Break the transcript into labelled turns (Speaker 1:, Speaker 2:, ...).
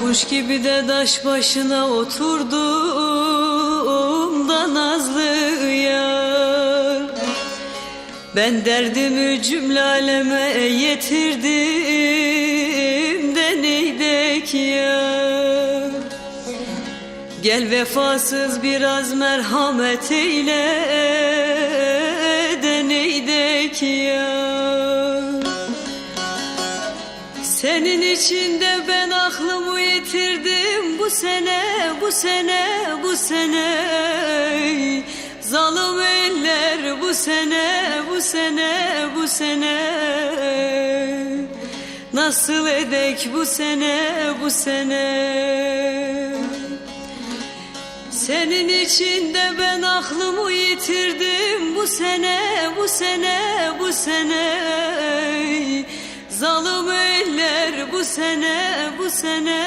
Speaker 1: kuş gibi de daş başına oturdum da nazlı yar. Ben derdimi cümle aleme yetirdim de neydek yar. Gel vefasız biraz merhamet eyle senin için de ben aklımı yitirdim bu sene, bu sene, bu sene. Zalim eller bu sene, bu sene, bu sene. Nasıl edek bu sene, bu sene. Senin için de ben aklımı yitirdim bu sene, bu sene, bu sene. Zalim eller bu sene, bu sene.